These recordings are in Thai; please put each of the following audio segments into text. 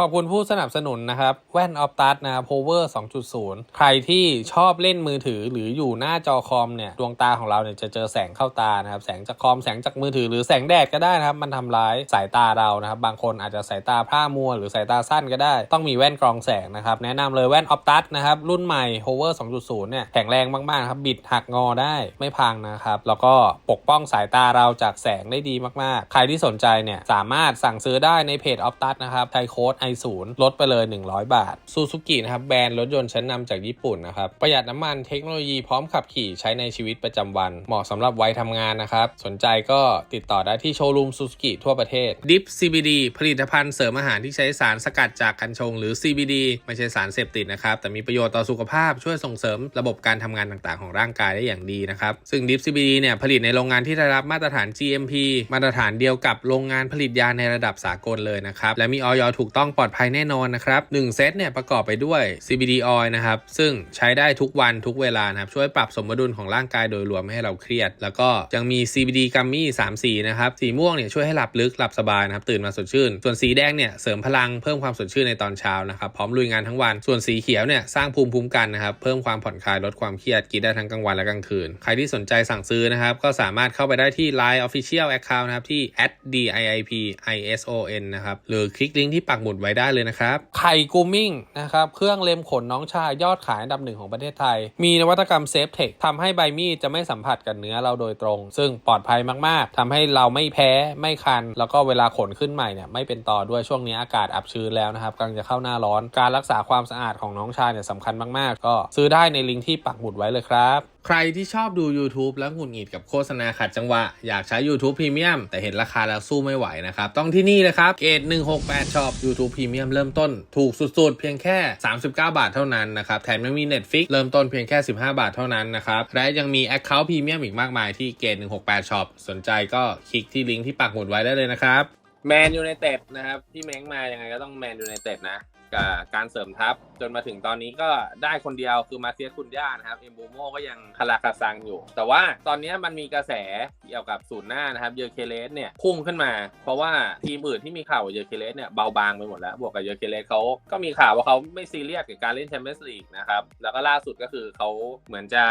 ขอบคุณผู้สนับสนุนนะครับ แว่นออฟตัสนะครับ Power 2.0 ใครที่ชอบเล่นมือถือหรืออยู่หน้าจอคอมเนี่ย ดวงตาของเราเนี่ยจะเจอแสงเข้าตานะครับ แสงจากคอม แสงจากมือถือ หรือแสงแดดก็ได้นะครับ มันทำร้ายสายตาเรานะครับ บางคนอาจจะสายตาพร่ามัว หรือสายตาสั้นก็ได้ ต้องมีแว่นกรองแสงนะครับ แนะนำเลยแว่นออฟตัสนะครับ รุ่นใหม่ Power 2.0 เนี่ย แข็งแรงมากๆครับ บิดหักงอได้ไม่พังนะครับ แล้วก็ปกป้องสายตาเราจากแสงได้ดีมากๆ ใครที่สนใจเนี่ย สามารถสั่งซื้อได้ในเพจออฟตัสนะครับ ใช้โค้ด i0 ลดไปเลย 100 บาทซูซูกินะครับแบรนด์รถยนต์ชั้นนำจากญี่ปุ่นนะครับประหยัดน้ำมันเทคโนโลยีพร้อมขับขี่ใช้ในชีวิตประจำวัน เหมาะสำหรับวัยทำงานนะครับสนใจก็ติดต่อได้ที่โชว์รูมซูซูกิทั่วประเทศ Dip CBD ผลิตภัณฑ์เสริมอาหารที่ใช้สารสกัดจากกัญชง หรือ CBD ไม่ใช่สารเสพติดนะครับแต่มีประโยชน์ต่อสุขภาพช่วยส่งเสริมระบบการทำงานต่างๆ ของร่างกายได้อย่างดีนะครับซึ่ง Dip CBD เนี่ยผลิตในโรงงานที่ได้รับมาตรฐาน GMP มาตรฐานเดียวกับโรงงานผลิตยาในระดับสากลเลยนะครับและมีออยถูกต้องปลอดภัยแน่นอนนะครับ1เซตเนี่ยประกอบไปด้วย CBD oil นะครับซึ่งใช้ได้ทุกวันทุกเวลานะครับช่วยปรับสมดุลของร่างกายโดยรวมไม่ให้เราเครียด แล้วก็ยังมี CBD กัมมี่3สีนะครับสีม่วงเนี่ยช่วยให้หลับลึกหลับสบายนะครับตื่นมาสดชื่น ส่วนสีแดงเนี่ยเสริมพลังเพิ่มความสดชื่นในตอนเช้านะครับพร้อมลุยงานทั้งวัน ส่วนสีเขียวเนี่ยสร้างภูมิคุ้มกันนะครับเพิ่มความผ่อนคลายลดความเครียดกินได้ทั้งกลางวันและกลางคืน ใครที่สนใจสั่งซื้อนะครับก็สามารถเข้าไปได้ที่ Line Official Account นะครับที่ @diipison นะครับหรือคลิกลิงก์ที่ปักหมุดไว้ได้เลยนะครับไข่กูมิ่งนะครับเครื่องเล็มขนน้องชายยอดขายอันดับหนึ่งของประเทศไทย มีนวัตกรรมเซฟเทคทำให้ใบมีดจะไม่สัมผัสกับเนื้อเราโดยตรง ซึ่งปลอดภัยมาก ๆทำให้เราไม่แพ้ไม่คัน แล้วก็เวลาขนขึ้นใหม่เนี่ยไม่เป็นต่อด้วยช่วงนี้อากาศอับชื้นแล้วนะครับกำลังจะเข้าหน้าร้อน การรักษาความสะอาดของน้องชายเนี่ยสำคัญมาก ๆ ก็ซื้อได้ในลิงก์ที่ปักหมุดไว้เลยครับใครที่ชอบดู YouTube แล้วหงุดหงิดกับโฆษณาขัดจังหวะ อยากใช้ YouTube Premium แต่เห็นราคาแล้วสู้ไม่ไหวนะครับ ต้องที่นี่เลยครับ เกต168 Shop YouTube Premium เริ่มต้นถูกสุดๆ เพียงแค่ 39 บาทเท่านั้นนะครับ แถมยังมี Netflix เริ่มต้นเพียงแค่ 15 บาทเท่านั้นนะครับ และยังมี Account Premium อีกมากมายที่เกต168 Shop สนใจก็คลิกที่ลิงก์ที่ปักหมุดไว้ได้เลยนะครับแมนยูไนเต็ดนะครับที่เม้งมายังไงก็ต้องแมนยูไนเต็ดนะ กับการเสริมทัพจนมาถึงตอนนี้ก็ได้คนเดียวคือมาเซียสคุณย่านะครับเอ็มบูโมก็ยังคาราคาซังอยู่ แต่ว่าตอนนี้มันมีกระแสเกี่ยวกับศูนย์หน้านะครับเยอเคเลสเนี่ยพุ่งขึ้นมา เพราะว่าทีมอื่นที่มีข่าวกับเยอเคเลสเนี่ยเบาบางไปหมดแล้ว บวกกับเยอเคเลสเขาก็มีข่าวว่าเขาไม่ซีเรียสกับการเล่นแชมเปี้ยนส์ลีกนะครับแล้วก็ล่าสุดก็คือเขาเหมือนจะ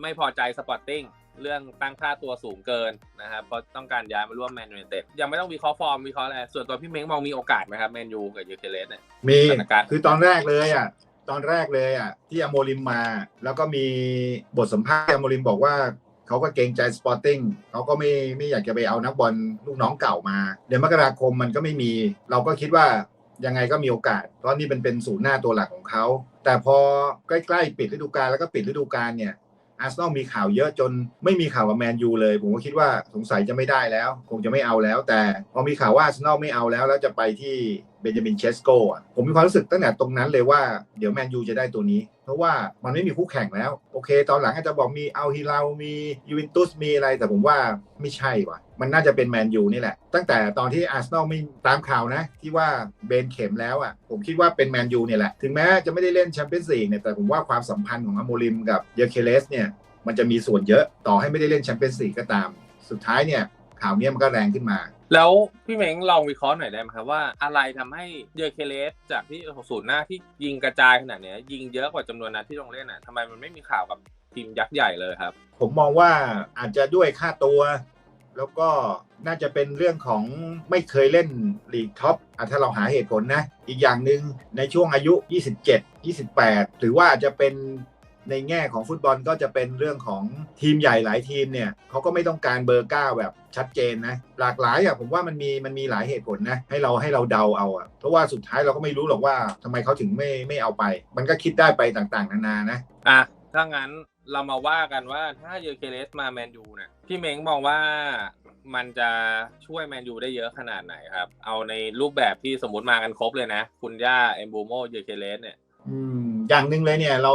ไม่พอใจสปอร์ติ้ง เรื่องตั้งค่าตัวสูงเกินนะครับเพราะต้องการย้ายมาร่วมแมนยูไนเต็ดยังไม่ต้องวิเคราะห์ฟอร์มวิเคราะห์อะไรส่วนตัวพี่เม้งมองมีโอกาสไหมครับแมนยูกับเยอร์เคเลสเนี่ยมีสถานการณ์คือตอนแรกเลยอะตอนแรกเลยอะที่อโมริมมา แล้วก็มีบทสัมภาษณ์ที่อโมริมบอกว่าเขาก็เกรงใจสปอร์ติ้งเขาก็ไม่ไม่อยากจะไปเอานักบอลลูกน้องเก่ามา เดือนมกราคมมันก็ไม่มี เราก็คิดว่ายังไงก็มีโอกาส เพราะนี่เป็นเป็นศูนย์หน้าตัวหลักของเขา แต่พอใกล้ๆปิดฤดูกาลแล้วก็ปิดฤดูกาลเนี่ย อาร์เซนอลมีข่าวเยอะจนไม่มีข่าวกับแมนยูเลย ผมก็คิดว่าสงสัยจะไม่ได้แล้ว คงจะไม่เอาแล้ว แต่พอมีข่าวว่าอาร์เซนอลไม่เอาแล้วแล้วจะไปที่ เบนจามินเชสโกอะผมมีความรู้สึกตั้งแต่ตรงนั้นเลยว่าเดี๋ยวแมนยูจะได้ตัวนี้ เพราะว่ามันไม่มีคู่แข่งแล้ว โอเค ตอนหลังอาจจะบอกมีอัลฮิลามียูเวนตุสมีอะไร แต่ผมว่าไม่ใช่ว่ะ มันน่าจะเป็นแมนยูนี่แหละ ตั้งแต่ตอนที่อาร์เซนอลไม่ตามข่าวนะ ที่ว่าเบนเข็มแล้วอะผมคิดว่าเป็นแมนยูเนี่ยแหละ ถึงแม้จะไม่ได้เล่นแชมเปี้ยนส์ลีกเนี่ยแต่ผมว่าความสัมพันธ์ของอโมริมกับเยอเคเลสเนี่ยมันจะมีส่วนเยอะต่อให้ไม่ได้เล่นแชมเปี้ยนส์ลีกก็ตาม สุดท้ายเนี่ย ข่าวเนี้ยมันก็แรงขึ้นมา แล้วพี่เม้งลองวิเคราะห์หน่อยได้ไหมครับว่าอะไรทำให้เยอร์เคเลสจากที่ศูนย์หน้าที่ยิงกระจายขนาดเนี้ยยิงเยอะกว่าจำนวนนัดที่ลงเล่นอะทำไมมันไม่มีข่าวกับทีมยักษ์ใหญ่เลยครับ ผมมองว่าอาจจะด้วยค่าตัว แล้วก็น่าจะเป็นเรื่องของไม่เคยเล่นลีกท็อปอะถ้าเราหาเหตุผลนะ อีกอย่างหนึ่งในช่วงอายุ 27 28หรือว่าอาจจะเป็น ในแง่ของฟุตบอลก็จะเป็นเรื่องของทีมใหญ่หลายทีมเนี่ยเขาก็ไม่ต้องการเบอร์เก้าแบบชัดเจนนะหลากหลายอะผมว่ามันมีมันมีหลายเหตุผลนะให้เราให้เราเดาเอาอะเพราะว่าสุดท้ายเราก็ไม่รู้หรอกว่าทำไมเขาถึงไม่ไม่เอาไป มันก็คิดได้ไปต่างๆ นานานะอะถ้างั้นเรามาว่ากันว่าถ้าเยอร์เคเลสมาแมนยูเนี่ยพี่เม้งมองว่ามันจะช่วยแมนยูได้เยอะขนาดไหนครับ เอาในรูปแบบที่สมมติมากันครบเลยนะ คุณย่าเอมบูโมเยอร์เคเลสเนี่ย อืม อย่างหนึ่งเลยเนี่ยเรา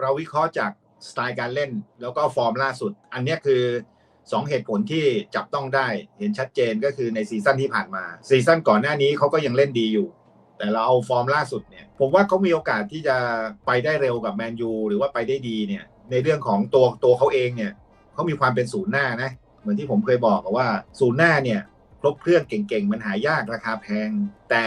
เราวิเคราะห์จากสไตล์การเล่น แล้วก็ฟอร์มล่าสุด อันนี้คือ2เหตุผลที่จับต้องได้เห็นชัดเจนก็คือในซีซั่นที่ผ่านมาซีซั่นก่อนหน้านี้เขาก็ยังเล่นดีอยู่ แต่เราเอาฟอร์มล่าสุดเนี่ยผมว่าเขามีโอกาสที่จะไปได้เร็วกับแมนยูหรือว่าไปได้ดีเนี่ยในเรื่องของตัวตัวเขาเองเนี่ยเขามีความเป็นศูนย์หน้านะเหมือนที่ผมเคยบอกว่าศูนย์หน้าเนี่ยครบเครื่องเก่งๆ มันหายากราคาแพง แต่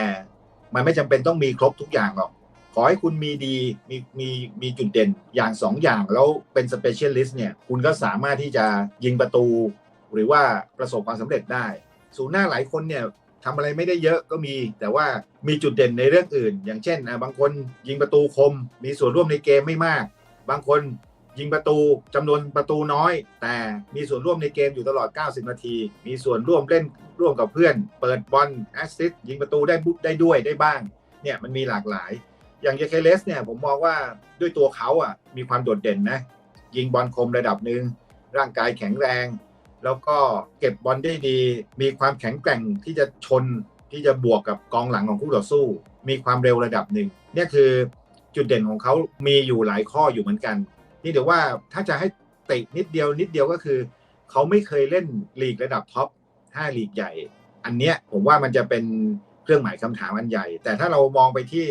มันไม่จำเป็นต้องมีครบทุกอย่างหรอก ขอให้คุณมีดีมีมีมีจุดเด่นอย่างสองอย่างแล้วเป็นสเปเชียลิสต์เนี่ยคุณก็สามารถที่จะยิงประตู หรือว่าประสบความสำเร็จได้ ศูนย์หน้าหลายคนเนี่ยทำอะไรไม่ได้เยอะก็มี แต่ว่ามีจุดเด่นในเรื่องอื่น อย่างเช่นบางคนยิงประตูคม มีส่วนร่วมในเกมไม่มาก บางคนยิงประตูจำนวนประตูน้อย แต่มีส่วนร่วมในเกมอยู่ตลอด 90 นาที มีส่วนร่วมเล่นร่วมกับเพื่อน เปิดบอลแอสซิสต์ยิงประตูได้บุได้ด้วยได้บ้างเนี่ยมันมีหลากหลาย อย่างเยเคเลสเนี่ยผมมองว่าด้วยตัวเขาอะมีความโดดเด่นนะ ยิงบอลคมระดับหนึ่งร่างกายแข็งแรง แล้วก็เก็บบอลได้ดี มีความแข็งแกร่งที่จะชนที่จะบวกกับกองหลังของคู่ต่อสู้ มีความเร็วระดับหนึ่งเนี่ยคือจุดเด่นของเขามีอยู่หลายข้ออยู่เหมือนกัน นี่เดี๋ยวว่าถ้าจะให้ตินิดเดียวนิดเดียวก็คือ เขาไม่เคยเล่นลีกระดับท็อป5ลีกใหญ่ อันเนี้ยผมว่ามันจะเป็นเครื่องหมายคำถามอันใหญ่ แต่ถ้าเรามองไปที่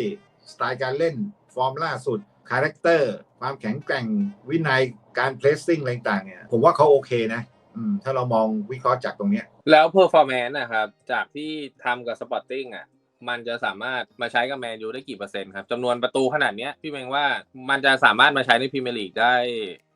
สไตล์การเล่นฟอร์มล่าสุดคาแรคเตอร์ความแข็งแกร่งวินัยการเพลสซิ่งอะไรต่างๆเนี่ยผมว่าเขาโอเคนะอืมถ้าเรามองวิเคราะห์จากตรงเนี้ยแล้ว performance นะครับ จากที่ทำกับ Sporting อะมันจะสามารถมาใช้กับแมนยูได้กี่เปอร์เซ็นต์ครับจำนวนประตูขนาดเนี้ยพี่เมงว่ามันจะสามารถมาใช้ในพรีเมียร์ลีกได้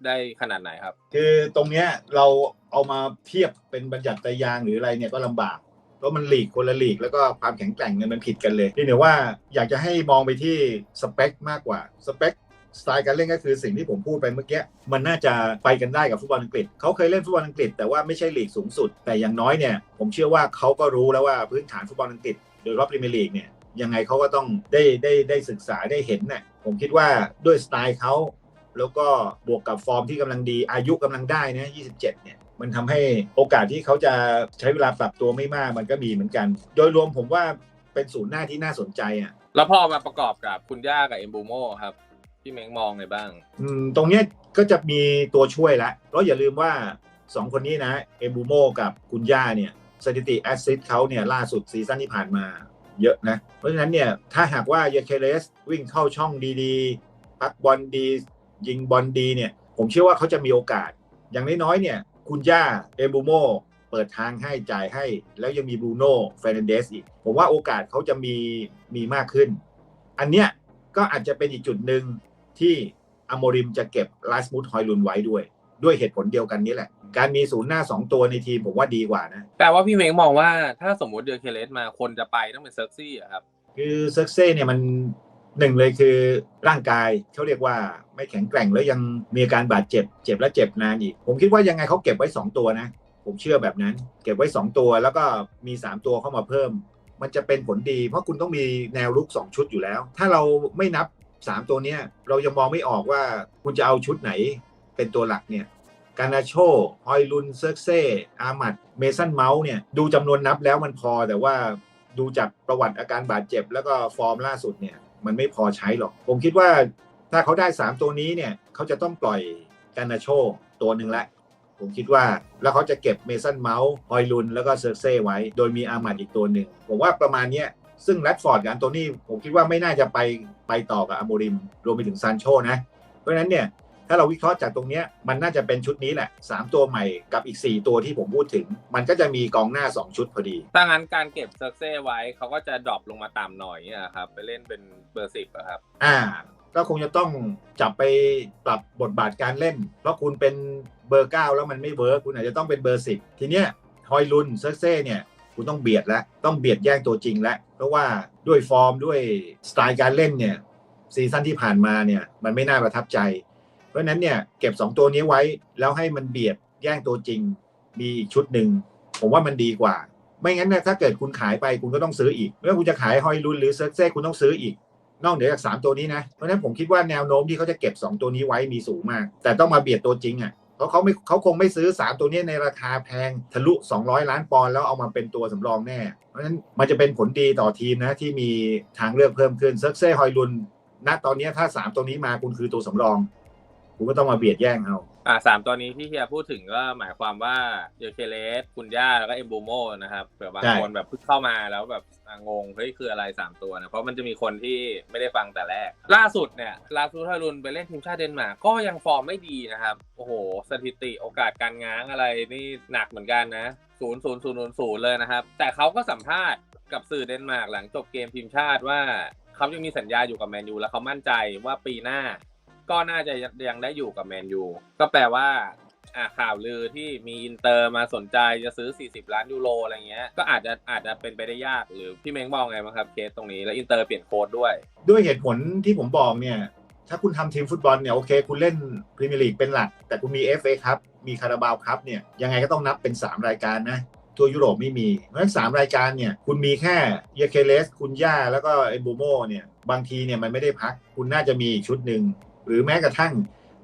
ได้ขนาดไหนครับ คือตรงเนี้ยเราเอามาเทียบเป็นบัญญัติไตรยางค์หรืออะไรเนี่ยก็ลำบาก เพราะมันลีกคนละลีกแล้วก็ความแข็งแกร่งเนี่ยมันผิดกันเลยที่เดี๋ยว่าอยากจะให้มองไปที่สเปคมากกว่าสเปคสไตล์การเล่นก็คือสิ่งที่ผมพูดไปเมื่อกี้มันน่าจะไปกันได้กับฟุตบอลอังกฤษเขาเคยเล่นฟุตบอลอังกฤษแต่ว่าไม่ใช่ลีกสูงสุด แต่อย่างน้อยเนี่ยผมเชื่อว่าเขาก็รู้แล้วว่าพื้นฐานฟุตบอลอังกฤษโดยเฉพาะพรีเมียร์ลีกเนี่ยยังไงเขาก็ต้องได้ได้ได้ศึกษาได้เห็นน่ะผมคิดว่าด้วยสไตล์เขาแล้วก็บวกกับฟอร์มที่กำลังดีอายุกำลังได้นะ 27 เนี่ย มันทำให้โอกาสที่เขาจะใช้เวลาปรับตัวไม่มากมันก็มีเหมือนกัน โดยรวมผมว่าเป็นศูนย์หน้าที่น่าสนใจอะแล้วพอมาประกอบกับคุณย่ากับเอมบูโมครับพี่เมงมองไงบ้าง อืมตรงเนี้ยก็จะมีตัวช่วยละแล้วอย่าลืมว่า 2 คนนี้นะเอมบูโมกับคุณย่าเนี่ยสถิติแอสซิสต์เขาเนี่ยล่าสุดซีซั่นที่ผ่านมาเยอะนะ เพราะฉะนั้นเนี่ยถ้าหากว่าเยเคเลสวิ่งเข้าช่องดีๆ พักบอลดี ยิงบอลดีเนี่ย ผมเชื่อว่าเขาจะมีโอกาส อย่างน้อยๆเนี่ย คุณย่าเอมบูโมเปิดทางให้จ่ายให้ แล้วยังมีบรูโน่เฟรนันเดสอีก ผมว่าโอกาสเขาจะมีมีมากขึ้น อันเนี้ยก็อาจจะเป็นอีกจุดหนึ่งที่อโมริมจะเก็บลาสมุดฮอยลุนไว้ด้วย ด้วยเหตุผลเดียวกันนี้แหละ การมีศูนย์หน้า 2 ตัวในทีมผมว่าดีกว่านะแต่ว่าพี่เมงมองว่าถ้าสมมติเดอเคเลสมาคนจะไปต้องเป็นเซิร์กซี่อะครับคือเซิร์กเซ่เนี่ยมัน หนึ่งเลยคือร่างกายเขาเรียกว่าไม่แข็งแกร่งแล้วยังมีอาการบาดเจ็บ เจ็บและเจ็บนานอีก ผมคิดว่ายังไงเขาเก็บไว้ 2 ตัวนะ ผมเชื่อแบบนั้น เก็บไว้ 2 ตัวแล้วก็มี 3 ตัวเข้ามาเพิ่ม มันจะเป็นผลดี เพราะคุณต้องมีแนวลุก 2 ชุดอยู่แล้ว ถ้าเราไม่นับ 3 ตัวเนี้ยเรายังมองไม่ออกว่าคุณจะเอาชุดไหนเป็นตัวหลักเนี่ยการนาโชฮอยลุนเซิร์กเซ่อามัดเมสันเมาส์เนี่ยดูจำนวนนับแล้วมันพอแต่ว่าดูจากประวัติอาการบาดเจ็บ แล้วก็ฟอร์มล่าสุดเนี่ย มันไม่พอใช้หรอก ผมคิดว่าถ้าเขาได้ 3 ตัวนี้เนี่ยเขาจะต้องปล่อยการนาโชตัวหนึ่งละ ผมคิดว่าแล้วเขาจะเก็บเมสันเมาส์ฮอยลุนแล้วก็เซอร์เซ่ไว้ โดยมีอามัดอีกตัวหนึ่ง ผมว่าประมาณเนี้ยซึ่งแรดฟอร์ดกับอันโตนี่ผมคิดว่าไม่น่าจะไปไปต่อกับอโมริม รวมไปถึงซานโชนะ เพราะฉะนั้นเนี่ย ถ้าเราวิเคราะห์จากตรงเนี้ยมันน่าจะเป็นชุดนี้แหละ 3 ตัวใหม่กับอีก 4 ตัวที่ผมพูดถึง มันก็จะมีกองหน้า 2 ชุดพอดีถ้างั้นการเก็บเซิร์กเซ่ไว้เขาก็จะดรอปลงมาต่ำหน่อยเนี่ยครับไปเล่นเป็นเบอร์สิบอะครับ อ่า ก็คงจะต้องจับไปปรับบทบาทการเล่น เพราะคุณเป็นเบอร์ 9 แล้วมันไม่เวิร์กคุณอาจจะต้องเป็นเบอร์10ทีเนี้ยฮอยลุนเซอร์เซ่เนี่ยคุณต้องเบียดแล้วต้องเบียดแย่งตัวจริงแล้วเพราะว่าด้วยฟอร์มด้วยสไตล์การเล่นเนี่ยซีซั่นที่ผ่านมาเนี่ยมันไม่น่าประทับใจ เพราะฉะนั้นเนี่ยเก็บ 2 ตัวนี้ไว้แล้วให้มันเบียดแย่งตัวจริง มีอีกชุดหนึ่งผมว่ามันดีกว่า ไม่งั้นเนี่ยถ้าเกิดคุณขายไปคุณก็ต้องซื้ออีกเมื่อคุณจะขายฮอยลุนหรือเซิร์กเซ่คุณต้องซื้ออีก นอกเหนือจาก 3 ตัวนี้นะเพราะนั้นผมคิดว่าแนวโน้มที่เขาจะเก็บ 2 ตัวนี้ไว้มีสูงมาก แต่ต้องมาเบียดตัวจริงอะเพราะเขาไม่เขาคงไม่ซื้อ 3 ตัวนี้ในราคาแพงทะลุ 200 ล้านปอนด์แล้วเอามาเป็นตัวสำรองแน่ เพราะฉะนั้นมันจะเป็นผลดีต่อทีมนะที่มีทางเลือกเพิ่มขึ้นเซิร์กเซ่ฮอยลุนณตอนนี้ถ้า 3 ตัวนี้มาคุณคือตัวสำรอง คุณก็ต้องมาเบียดแย่งเอาอ่าสามตัวนี้ที่เฮียพูดถึงก็หมายความว่าเดเคเลสคุณย่าแล้วก็เอมบูโมนะครับเผื่อบางคนแบบเพิ่งเข้ามาแล้วแบบงงเฮ้ยคืออะไรสามตัวนะเพราะมันจะมีคนที่ไม่ได้ฟังแต่แรก ล่าสุดเนี่ยลาซูทารุนไปเล่นทีมชาติเดนมาร์กก็ยังฟอร์มไม่ดีนะครับ โอ้โห สถิติโอกาสการง้างอะไรนี่หนักเหมือนกันนะศูนย์ศูนย์ศูนย์ศูนย์เลยนะครับ แต่เขาก็สัมภาษณ์กับสื่อเดนมาร์กหลังจบเกมทีมชาติว่าเขายังมีสัญญาอยู่กับแมนยูแล้วเขามั่นใจว่าปีหน้า ก็น่าจะยังได้อยู่กับแมนยูก็แปลว่าอ่าข่าวลือที่มีอินเตอร์มาสนใจจะซื้อ 40 ล้านยูโรอะไรเงี้ย ก็อาจจะอาจจะเป็นไปได้ยากหรือพี่เม้งมองไงบ้างครับเคสตรงนี้แล้วอินเตอร์เปลี่ยนโค้ดด้วย ด้วยเหตุผลที่ผมบอกเนี่ย ถ้าคุณทำทีมฟุตบอลเนี่ยโอเค คุณเล่นพรีเมียร์ลีกเป็นหลัก แต่คุณมี FA ครับ มีคาราบาวครับเนี่ยยังไงก็ต้องนับเป็น 3 รายการนะทัวยุโรปไม่มี เพราะฉะนั้นสามรายการเนี่ยคุณมีแค่เยเคเลส คุณย่าแล้วก็เอมบูโมเนี่ยบางทีเนี่ยมันไม่ได้พัก คุณน่าจะมีอีกชุดหนึ่ง หรือแม้กระทั่ง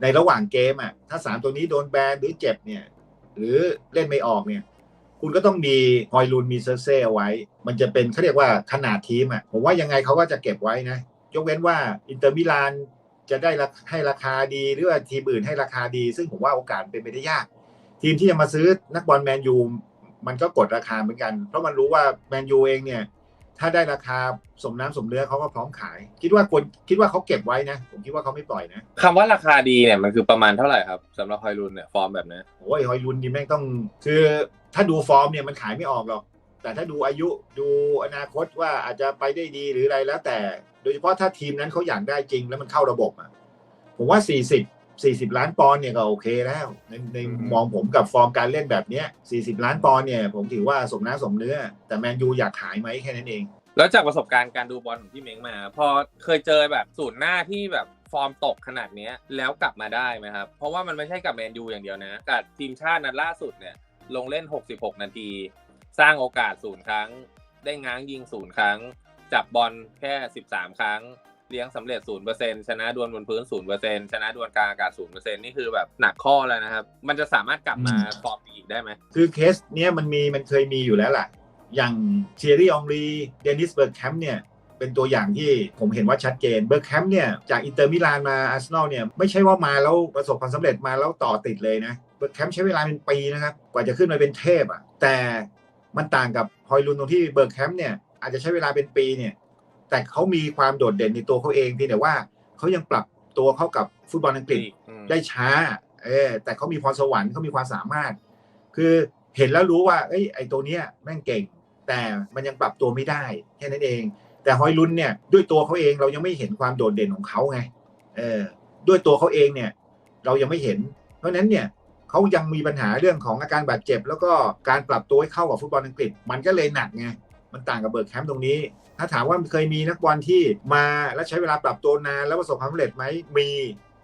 ในระหว่างเกมอะถ้าสามตัวนี้โดนแบนหรือเจ็บเนี่ย หรือเล่นไม่ออกเนี่ย คุณก็ต้องมีฮอยลูนมีเซอร์เซ่เอาไว้ มันจะเป็นเขาเรียกว่าขนาดทีมอะผมว่ายังไงเขาก็จะเก็บไว้นะยกเว้นว่าอินเตอร์มิลานจะได้ให้ราคาดีหรือว่าทีมอื่นให้ราคาดี ซึ่งผมว่าโอกาสเป็นไปได้ยาก ทีมที่จะมาซื้อนักบอลแมนยูมันก็กดราคาเหมือนกัน เพราะมันรู้ว่าแมนยูเองเนี่ย ถ้าได้ราคาสมน้ำสมเนื้อเขาก็พร้อมขาย คิดว่าคนคิดว่าเขาเก็บไว้นะ ผมคิดว่าเขาไม่ปล่อยนะคำว่าราคาดีเนี่ยมันคือประมาณเท่าไหร่ครับสำหรับฮอยลุนเนี่ยฟอร์มแบบนี้โอ้ยฮอยลุนนี่แม่งต้อง คือถ้าดูฟอร์มเนี่ยมันขายไม่ออกหรอก แต่ถ้าดูอายุดูอนาคตว่าอาจจะไปได้ดีหรืออะไรแล้วแต่ โดยเฉพาะถ้าทีมนั้นเขาอยากได้จริงแล้วมันเข้าระบบอะผมว่า 40 40 ล้านปอนด์เนี่ยก็โอเคแล้ว ในในมองผมกับฟอร์มการเล่นแบบเนี้ย40 ล้านปอนด์เนี่ยผมถือว่าสมน้ำสมเนื้อ แต่แมนยูอยากขายไหมแค่นั้นเอง แล้วจากประสบการณ์การดูบอลของพี่เม้งมา พอเคยเจอแบบศูนย์หน้าที่แบบฟอร์มตกขนาดเนี้ยแล้วกลับมาได้ไหมครับ เพราะว่ามันไม่ใช่กับแมนยูอย่างเดียวนะกับทีมชาตินัดล่าสุดเนี่ยลงเล่น 66 นาที สร้างโอกาสศูนย์ครั้ง ได้ง้างยิงศูนย์ครั้ง จับบอลแค่ 13 ครั้ง เลี้ยงสำเร็จ0%ชนะดวลบนพื้น0%ชนะดวลกลางอากาศ0%นี่คือแบบหนักข้อแล้วนะครับ มันจะสามารถกลับมาอืมฟอร์มดีอีกได้ไหม คือเคสเนี้ยมันมีมันเคยมีอยู่แล้วล่ะอย่างเชียรี่องรีเดนิสเบิร์กแคมป์เนี่ยเป็นตัวอย่างที่ผมเห็นว่าชัดเจนเบิร์กแคมป์เนี่ยจากอินเตอร์มิลานมาอาร์เซนอลเนี่ยไม่ใช่ว่ามาแล้วประสบความสำเร็จมาแล้วต่อติดเลยนะเบิร์กแคมป์ใช้เวลาเป็นปีนะครับกว่าจะขึ้นมาเป็นเทพอะแต่มันต่างกับฮอยลุนตรงที่เบิร์กแคมป์เนี่ยอาจจะใช้เวลาเป็นปีเนี่ย แต่เขามีความโดดเด่นในตัวเขาเองเพียงแต่ว่าเขายังปรับตัวเข้ากับฟุตบอลอังกฤษอืมได้ช้า เออแต่เขามีพรสวรรค์เขามีความสามารถ คือเห็นแล้วรู้ว่า เอ้ยไอตัวเนี้ยแม่งเก่ง แต่มันยังปรับตัวไม่ได้แค่นั้นเอง แต่ฮอยลุนเนี่ยด้วยตัวเขาเองเรายังไม่เห็นความโดดเด่นของเขาไงเออด้วยตัวเขาเองเนี่ยเรายังไม่เห็น เพราะฉะนั้นเนี่ยเขายังมีปัญหาเรื่องของอาการบาดเจ็บ แล้วก็การปรับตัวให้เข้ากับฟุตบอลอังกฤษ มันก็เลยหนักไงมันต่างกับเบิร์กแคมป์ตรงนี้ ถ้าถามว่าเคยมีนักบอลที่มาแล้วใช้เวลาปรับตัวนานแล้วประสบความสำเร็จไหมมี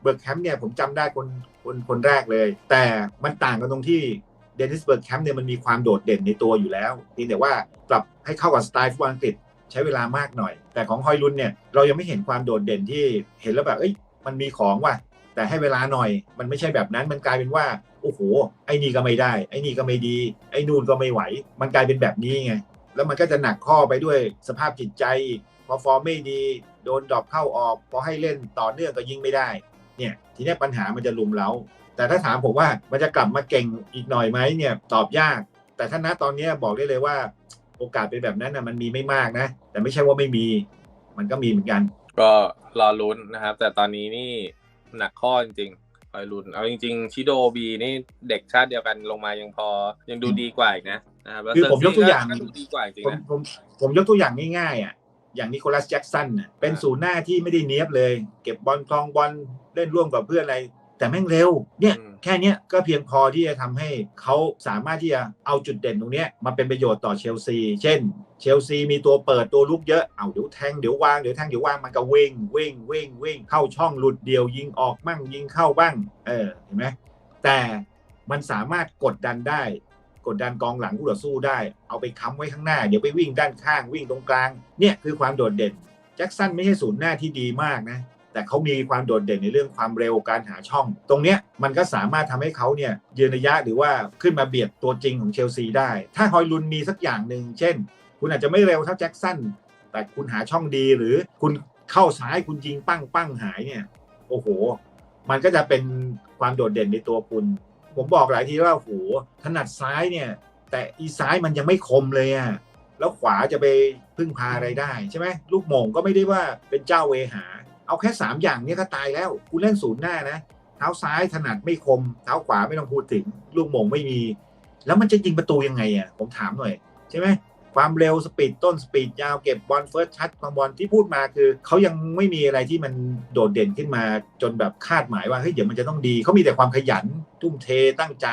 เบิร์กแคมป์เนี่ยผมจำได้คนคนคนแรกเลย แต่มันต่างกันตรงที่เดนิสเบิร์กแคมป์เนี่ยมันมีความโดดเด่นในตัวอยู่แล้วเพียงแต่ว่าปรับให้เข้ากับสไตล์ฟุตบอลอังกฤษใช้เวลามากหน่อย แต่ของฮอยลุนเนี่ยเรายังไม่เห็นความโดดเด่นที่เห็นแล้วแบบเอ้ยมันมีของว่ะแต่ให้เวลาหน่อย มันไม่ใช่แบบนั้นมันกลายเป็นว่าโอ้โหไอ้นี่ก็ไม่ได้ ไอ้นี่ก็ไม่ดี ไอ้นู่นก็ไม่ไหว มันกลายเป็นแบบนี้ไง แล้วมันก็จะหนักข้อไปด้วยสภาพจิตใจ พอฟอร์มไม่ดีโดนดรอปเข้าออกพอให้เล่นต่อเนื่องก็ยิงไม่ได้ เนี่ยทีนี้ปัญหามันจะลุมเล้า แต่ถ้าถามผมว่ามันจะกลับมาเก่งอีกหน่อยไหมเนี่ยตอบยาก แต่ถ้าณตอนนี้บอกได้เลยว่า โอกาสเป็นแบบนั้นนะมันมีไม่มากนะ แต่ไม่ใช่ว่าไม่มี มันก็มีเหมือนกัน ก็รอลุ้นนะครับ แต่ตอนนี้นี่หนักข้อจริง คอยลุ้นเอาจริง ๆ ชิโดบีนี่เด็กชาติเดียวกันลงมายังพอยังดูดีกว่าอีกนะนะครับแล้วคือผมยกตัวอย่าง เซร์ซี่ก็ดูดีกว่าจริงผมนะผมผมยกตัวอย่างง่ายๆอะอย่างนิโคลัสแจ็กสันน่ะเป็นศูนย์หน้าที่ไม่ได้เนี้ยบเลย เก็บบอลคลองบอลเล่นร่วมกับเพื่อนอะไร แต่แม่งเร็วเนี่ยอืมแค่เนี้ยก็เพียงพอที่จะทำให้เขาสามารถที่จะเอาจุดเด่นตรงเนี้ยมาเป็นประโยชน์ต่อเชลซี เช่น เชลซีมีตัวเปิดตัวลุกเยอะเอาเดี๋ยวแทงเดี๋ยววางเดี๋ยวแทงเดี๋ยววางมันก็วิ่งวิ่งวิ่งวิ่งเข้าช่องหลุดเดียวยิงออกมั่งยิงเข้าบ้างเออเห็นไหมแต่มันสามารถกดดันได้ กดดันกองหลังคู่ต่อสู้ได้ เอาไปค้ำไว้ข้างหน้า เดี๋ยวไปวิ่งด้านข้างวิ่งตรงกลางเนี่ยคือความโดดเด่นแจ็คสันไม่ใช่ศูนย์หน้าที่ดีมากนะ แต่เขามีความโดดเด่นในเรื่องความเร็วการหาช่อง ตรงเนี้ยมันก็สามารถทำให้เขาเนี่ยยืนระยะหรือว่าขึ้นมาเบียดตัวจริงของเชลซีได้ ถ้าฮอยลุนมีสักอย่างหนึ่งเช่น คุณอาจจะไม่เร็วเท่าแจ็คสันแต่คุณหาช่องดีหรือคุณเข้าซ้ายคุณยิงปั้งปั้งหายเนี่ยโอ้โห มันก็จะเป็นความโดดเด่นในตัวคุณ ผมบอกหลายทีว่าโอ้โหถนัดซ้ายเนี่ย แต่อีซ้ายมันยังไม่คมเลยอะแล้วขวาจะไปพึ่งพาอะไรได้ใช่ไหมลูกโมงก็ไม่ได้ว่าเป็นเจ้าเวหา เอาแค่ 3 อย่างเนี้ก็ตายแล้วคุณเล่นศูนย์หน้านะเท้าซ้ายถนัดไม่คม เท้าขวาไม่ต้องพูดถึง ลูกโมงไม่มี แล้วมันจะยิงประตูยังไงอะผมถามหน่อย ใช่ไหมความเร็วสปีดต้นสปีดยาวเก็บบอลเฟิร์สชัดความบอลที่พูดมาคือเขายังไม่มีอะไรที่มันโดดเด่นขึ้นมาจนแบบคาดหมายว่าเฮ้ยเดี๋ยวมันจะต้องดีเขามีแต่ความขยันทุ่มเทตั้งใจ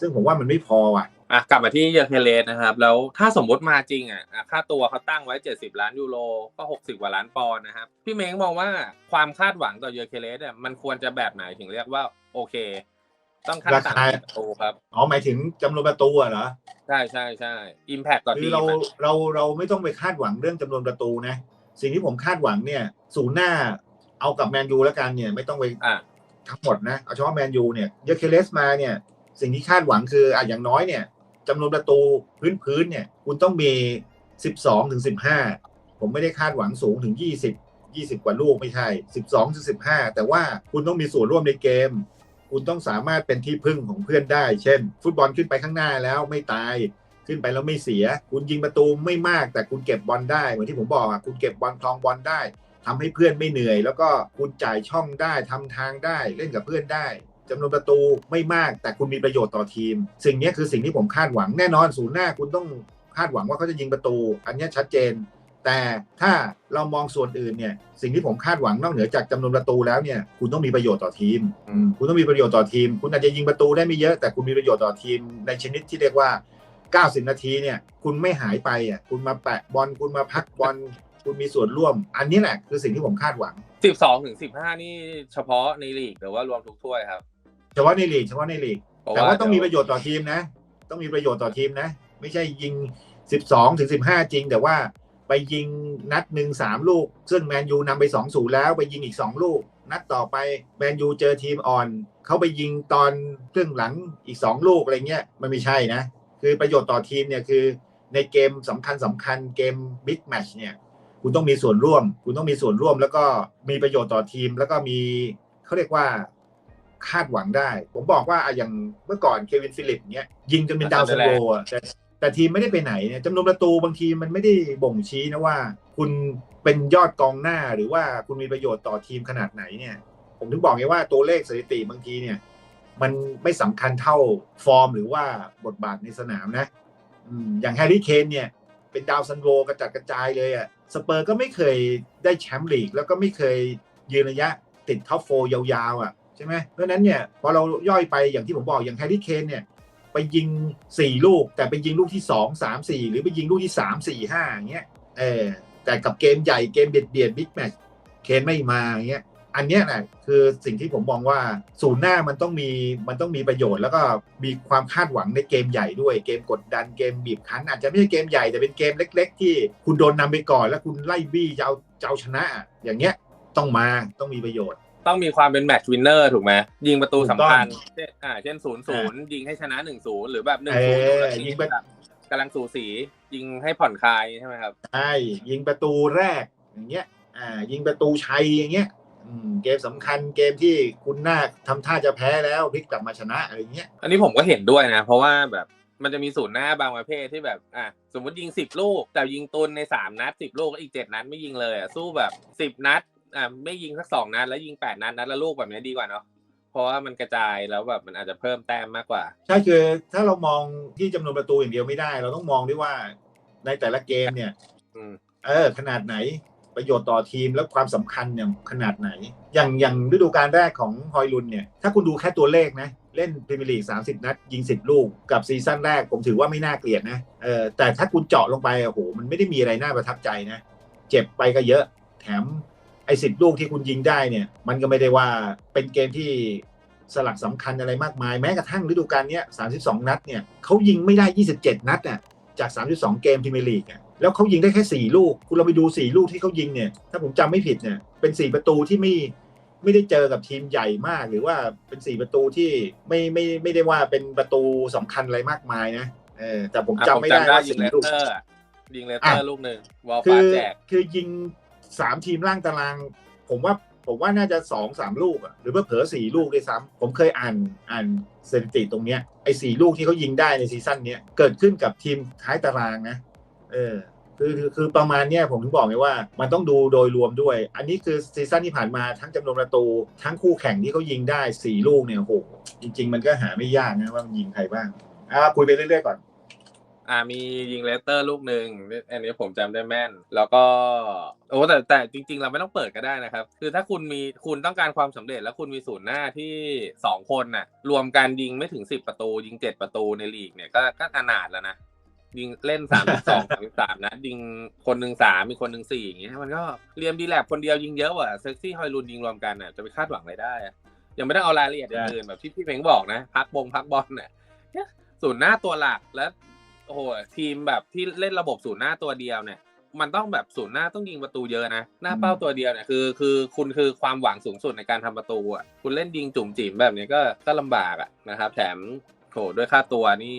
ซึ่งผมว่ามันไม่พอว่ะ อะกลับมาที่เยอร์เคเลสนะครับ แล้วถ้าสมมติมาจริงอะอะค่าตัวเขาตั้งไว้ 70 ล้านยูโรก็ 60 กว่าล้านปอนด์นะครับ พี่เม้งมองว่าความคาดหวังต่อเยอร์เคเลสเนี่ยมันควรจะแบบไหนถึงเรียกว่าโอเค ต้องขั้นราคาต่ำประตูครับอ๋อหมายถึงจำนวนประตูอะเหรอใช่ใช่ใช่อิมแพคต่อคืทีอมเราอะเราเราไม่ต้องไปคาดหวังเรื่องจำนวนประตูนะ สิ่งที่ผมคาดหวังเนี่ย ศูนย์หน้าเอากับแมนยูแล้วกันเนี่ยไม่ต้องไปอะทั้งหมดนะเอาเฉพาะแมนยูเนี่ยเยอร์เคเลสมาเนี่ยสิ่งที่คาดหวังคืออะอย่างน้อยเนี่ย จำนวนประตูพื้นพื้นๆเนี่ย คุณต้องมี 12ถึง15 ผมไม่ได้คาดหวังสูงถึง 20 20 กว่าลูกไม่ใช่ 12ถึง15 แต่ว่าคุณต้องมีส่วนร่วมในเกม คุณต้องสามารถเป็นที่พึ่งของเพื่อนได้ เช่น ฟุตบอลขึ้นไปข้างหน้าแล้วไม่ตายขึ้นไปแล้วไม่เสีย คุณยิงประตูไม่มาก แต่คุณเก็บบอลได้เหมือนที่ผมบอกอะคุณเก็บบอลคลองบอลได้ทำให้เพื่อนไม่เหนื่อย แล้วก็คุณจ่ายช่องได้ทำทางได้เล่นกับเพื่อนได้ จำนวนประตูไม่มาก แต่คุณมีประโยชน์ต่อทีม สิ่งนี้คือสิ่งที่ผมคาดหวังแน่นอนศูนย์หน้าคุณต้องคาดหวังว่าเขาจะยิงประตู อันนี้ชัดเจน แต่ถ้าเรามองส่วนอื่นเนี่ยสิ่งที่ผมคาดหวังนอกเหนือจากจำนวนประตูแล้วเนี่ยคุณต้องมีประโยชน์ต่อทีมอืมคุณต้องมีประโยชน์ต่อทีม คุณอาจจะยิงประตูได้ไม่เยอะแต่คุณมีประโยชน์ต่อทีม ในชนิดที่เรียกว่า 90 นาทีเนี่ยคุณไม่หายไปอะคุณมาแปะบอลคุณมาพักบอลคุณมีส่วนร่วม อันนี้แหละคือสิ่งที่ผมคาดหวัง 12ถึง15 นี่เฉพาะในลีกหรือว่ารวมทุกถ้วยครับ เฉพาะในลีกเฉพาะในลีกเพระแต่ว่าต้องมีเดี๋ประโยชน์ต่อทีมนะ ต้องมีประโยชน์ต่อทีมนะ ไม่ใช่ยิง 12ถึง15 จริง แต่ว่าไปยิงนัดหนึ่งสามลูก ซึ่งแมนยูนำไป2 0แล้วไปยิงอีก 2 ลูก นัดต่อไปแมนยูเจอทีมอ่อน เขาไปยิงตอนครึ่งหลังอีก 2 ลูกอะไรเงี้ยมันไม่ใช่นะ คือประโยชน์ต่อทีมเนี่ยคือในเกมสำคัญสำคัญเกมบิ๊กแมชเนี่ยคุณต้องมีส่วนร่วม คุณต้องมีส่วนร่วม แล้วก็มีประโยชน์ต่อทีม แล้วก็มีเขาเรียกว่า คาดหวังได้ ผมบอกว่าอะอย่างเมื่อก่อนเควินฟิลิปเนี้ยยิงจนเป็นดาวซันโวอะแต่แต่ทีมไม่ได้ไปไหนเนี่ยจำนวนประตูบางทีมันไม่ได้บ่งชี้นะว่า คุณเป็นยอดกองหน้าหรือว่าคุณมีประโยชน์ต่อทีมขนาดไหนเนี่ย ผมถึงบอกไงว่าตัวเลขสถิติบางทีเนี่ยมันไม่สำคัญเท่าฟอร์มหรือว่าบทบาทในสนามนะอืมอย่างแฮร์รี่เคนเนี่ย เป็นดาวซันโวกระจัดกระจายเลยอะ่ะสเปอร์ก็ไม่เคยได้แชมป์ลีก แล้วก็ไม่เคยยืนระยะติดท็อปโฟยาวๆอะ่ะ ใช่ไหมเพราะนั้นเนี่ยพอเราย่อยไปอย่างที่ผมบอกอย่างแฮร์รี่เคนเนี่ยไปยิง 4 ลูก แต่ไปยิงลูกที่ 2 3 4 หรือไปยิงลูกที่ 3 4 5อย่างเงี้ยเออแต่กับเกมใหญ่เกมเบียดเบียดบิ๊กแมชเคนไม่มาอย่างเงี้ยอันเนี้ยแหละคือสิ่งที่ผมมองว่าศูนย์หน้ามันต้องมีมันต้องมีประโยชน์ แล้วก็มีความคาดหวังในเกมใหญ่ด้วยเกมกดดันเกมบีบคั้น อาจจะไม่ใช่เกมใหญ่แต่เป็นเกมเล็ก ๆ ที่คุณโดนนำไปก่อน แล้วคุณไล่บี้จะเอาจะเอาชนะ อย่างเงี้ยต้องมาต้องมีประโยชน์ ต้องมีความเป็นแมตช์วินเนอร์ถูกไหมยิงประตูถูกต้สำองคัญเช่นอ่าเช่นศูนย์ศูนย์ยิงให้ชนะหนึ่งศูนย์หรือแบบหนึ่งเอศูนย์อแล้วยิยิงงไปแบบกำลังสูสี ยิงให้ผ่อนคลายใช่ไหมครับใช่ยิงประตูแรกอย่างเงี้ย อ่า ยิงประตูชัยอย่างเงี้ยอืมเกมสำคัญเกมที่คุณน่าทำท่าจะแพ้แล้วพลิกกลับมาชนะอะไรเงี้ย อันนี้ผมก็เห็นด้วยนะ เพราะว่าแบบมันจะมีศูนย์หน้าบางประเภทที่แบบอะสมมติยิงสิบลูก แต่ยิงตุนในสามนัดสิบลูกแล้วอีกเจ็ดนัดไม่ยิงเลยอะสู้แบบสิบนัด อะไม่ยิงสักสองนัดแล้วยิงแปดนัดนัดละลูกแบบนี้ดีกว่าเนาะเพราะว่ามันกระจายแล้วแบบมันอาจจะเพิ่มแต้มมากกว่า ใช่คือถ้าเรามองที่จำนวนประตูอย่างเดียวไม่ได้ เราต้องมองด้วยว่าในแต่ละเกมเนี่ยอืมเออ ขนาดไหนประโยชน์ต่อทีมและความสำคัญเนี่ยขนาดไหน อย่างอย่างฤดูกาลแรกของฮอยลุนเนี่ยถ้าคุณดูแค่ตัวเลขนะ เล่นพรีเมียร์ลีก30นัด ยิง 10 ลูก กับซีซั่นแรกผมถือว่าไม่น่าเกลียดนะเออแต่ถ้าคุณเจาะลงไปโอ้โหมันไม่ได้มีอะไรน่าประทับใจนะ เจ็บไปก็เยอะ แถม ไอ้สิบลูกที่คุณยิงได้เนี่ย มันก็ไม่ได้ว่าเป็นเกมที่สลักสำคัญอะไรมากมาย แม้กระทั่งฤดูกาลเนี้ย32นัดเนี่ยเขายิงไม่ได้ 27 นัดน่ะจาก 32 เกมพรีเมียร์ลีกอะแล้วเขายิงได้แค่ 4 ลูก คุณเราไปดู 4 ลูกที่เขายิงเนี่ย ถ้าผมจำไม่ผิดเนี่ย เป็น 4 ประตูที่ไม่ไม่ได้เจอกับทีมใหญ่มาก หรือว่าเป็น 4 ประตูที่ไม่ไม่ไม่ได้ว่าเป็นประตูสำคัญอะไรมากมายนะเออแต่ผมอะจำผมไม่ได้จำได้ว่ายิงสี่เลสลูกเตอร์อะยิงเลสเตอร์อะลูกหนึ่งวอลคืฟ้าอแจกคือยิง สามทีมล่างตาราง ผมว่าผมว่าน่าจะสองสามลูกอะหรือว่าเผลอสี่ลูกด้วยซ้ำผมเคยอ่านอ่านสถิติตรงเนี้ยไอ้สี่ลูกที่เขายิงได้ในซีซั่นเนี้ยเกิดขึ้นกับทีมท้ายตารางนะเออคือคือคือประมาณเนี้ยผมถึงบอกไงว่ามันต้องดูโดยรวมด้วย อันนี้คือซีซั่นที่ผ่านมาทั้งจำนวนประตู ทั้งคู่แข่งที่เขายิงได้สี่ลูกเนี่ยโหจริง ๆ มันก็หาไม่ยากนะว่ามันยิงใครบ้างอ่าคุยไปเรื่อยๆก่อน อ่ามียิงเลสเตอร์ลูกหนึ่งอันนี้ผมจำได้แม่น แล้วก็โอ้แต่แต่จริง ๆ เราไม่ต้องเปิดก็ได้นะครับ คือถ้าคุณมีคุณต้องการความสำเร็จแล้วคุณมีศูนย์หน้าที่สองคนน่ะ รวมกันยิงไม่ถึงสิบประตู ยิงเจ็ดประตูในลีกเนี่ยก็ก็ขนาดแล้วนะยิงเล่นสามสองสามสามนะยิงคนหนึ่งสามมีคนหนึ่งสี่อย่างเงี้ยมันก็เรียมดีแลบคนเดียวยิงเยอะกว่าเซ็กซี่ฮอยลุนยิงรวมกันน่ะจะไปคาดหวังอะไรได้อะยังไม่ได้เอารายละเอียดอื่นๆแบบที่พี่เพ็งบอกนะ พักบงพักบอลเนี่ยเนี่ยศูนย์หน้าตัวหลักแล้ว โอ้โหทีมแบบที่เล่นระบบศูนย์หน้าตัวเดียวเนี่ย มันต้องแบบศูนย์หน้าต้องยิงประตูเยอะนะ หน้าเป้าตัวเดียวเนี่ยคือ คือคุณคือความหวังสูงสุดในการทำประตูอะคุณเล่นยิงจุ่มจิ๋มแบบนี้ก็ก็ลำบากอะนะครับ แถมโถด้วยค่าตัวนี่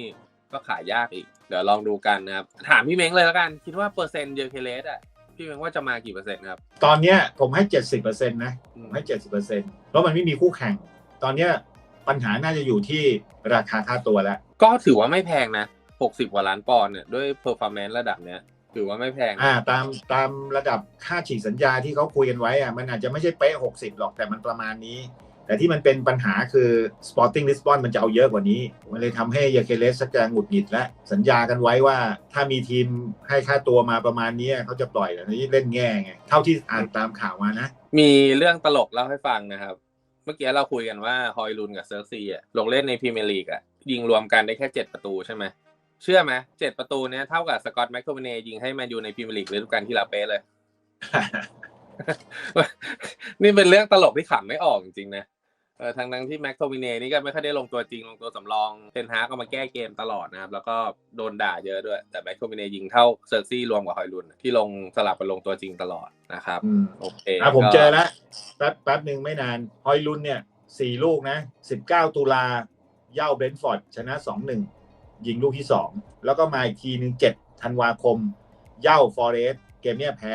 ก็ขายยากอีก เดี๋ยวลองดูกันนะครับ ถามพี่เม้งเลยแล้วกัน คิดว่าเปอร์เซ็นต์เยอเคเลสอะพี่เม้งว่าจะมากี่เปอร์เซ็นต์ครับ ตอนเนี้ยผมให้เจ็ดสิบเปอร์เซ็นต์นะอืผมมให้เจ็ดสิบเปอร์เซ็นต์เพราะมันไม่มีคู่แข่ง ตอนเนี้ยปัญหาน่าจะอยู่ที่ราคาค่าตัวแล้ว ก็ถือว่าไม่แพงนะ หกสิบกว่าล้านปอนด์เนี่ยด้วยเพอร์ฟอร์แมนซ์ระดับเนี้ยถือว่าไม่แพงนะอ่าตามตามระดับค่าฉีกสัญญาที่เขาคุยกันไว้อะมันอาจจะไม่ใช่เป๊ะหกสิบหรอกแต่มันประมาณนี้ แต่ที่มันเป็นปัญหาคือ Sporting Lisbon มันจะเอาเยอะกว่านี้ มันเลยทำให้ยาเคเลสสักจะหงุดหงิดและ สัญญากันไว้ว่าถ้ามีทีมให้ค่าตัวมาประมาณนี้เขาจะปล่อยแต่นี่เล่นแง่ไง เท่าที่อ่านตามข่าวมานะ มีเรื่องตลกเล่าให้ฟังนะครับ เมื่อกี้เราคุยกันว่าฮอยลุนกับเซอร์ซีอะลงเล่นในพรีเมียร์ลีกอะยิงรวมกันได้แค่เจ็ดประตูใช่ไหม เชื่อไหมเจ็ดประตูเนี้ยเท่ากับสกอตแมคโทมิเนยิงให้แมนยูในพรีเมียร์ลีกฤดูกาลที่แล้วเป๊ะเลย นี่เป็นเรื่องตลกที่ขำไม่ออกจริงๆนะเออทางนั้นที่แม็กโทมิเนนี่ก็ไม่ค่อยได้ลงตัวจริงลงตัวสำรองเทนฮากก็มาแก้เกมตลอดนะครับ แล้วก็โดนด่าเยอะด้วย แต่แม็กโทมิเนยิงเท่าเซอร์ซี่รวมกับฮอยลุนที่ลงสลับไปลงตัวจริงตลอดนะครับอืมโอเคอะผมก็เจอแล้วแป๊บแป๊บหนึ่งไม่นานฮอยลุนเนี่ยสี่ลูกนะสิบเก้าตุลาเย่าเบรนท์ฟอร์ดชนะสองหนึ่ง ยิงลูกที่สองแล้วก็มาอีกทีหนึ่งเจ็ดธันวาคม เย่าฟอเรสเกมเนี้ยแพ้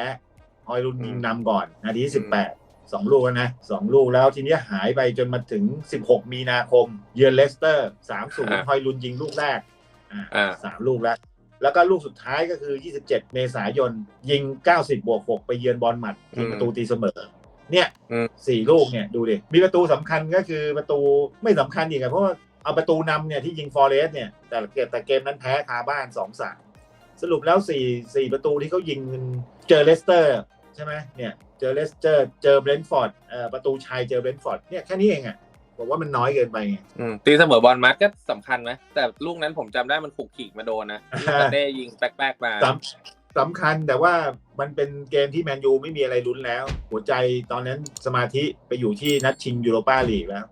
ฮอยลุนยิงนำก่อน นาทีที่สิบแปดสองลูกแล้วนะสองลูกแล้วทีเนี้ยหายไปจนมาถึง 16 มีนาคม เยือนเลสเตอร์สามศูนย์ฮอยลุนยิงลูกแรกอ่าอ่าสามลูกแล้ว แล้วก็ลูกสุดท้ายก็คือ 27 เมษายน ยิง 90 บวก 6 ไปเยือนบอลหมัดยิงประตูตีเสมอ เนี่ยอืมสี่ลูกเนี่ยดูดิ มีประตูสำคัญก็คือประตูไม่สำคัญอีกอะเพราะว่า เอาประตูนำเนี่ยที่ยิงฟอร์เรสเนี่ยแต่เกมแต่เกมนั้นแพ้คาบ้าน2-3สรุปแล้ว4 4ประตูที่เขายิงเจอเลสเตอร์ใช่ไหมเนี่ยเจอเลสเตอร์เจอเบรนท์ฟอร์ดเอ่อประตูชัยเจอเบรนท์ฟอร์ดเนี่ยแค่นี้เองอะผมว่ามันน้อยเกินไปไงอืมตีเสมอบอลมัดก็สำคัญไหมแต่ลูกนั้นผมจำได้มันขุกขีกมาโดนนะลูกกระเด้ยิงแป๊กๆมาสำสำคัญแต่ว่ามันเป็นเกมที่แมนยูไม่มีอะไรลุ้นแล้ว หัวใจตอนนั้นสมาธิไปอยู่ที่นัดชิงยูโรปาลีกแล้ว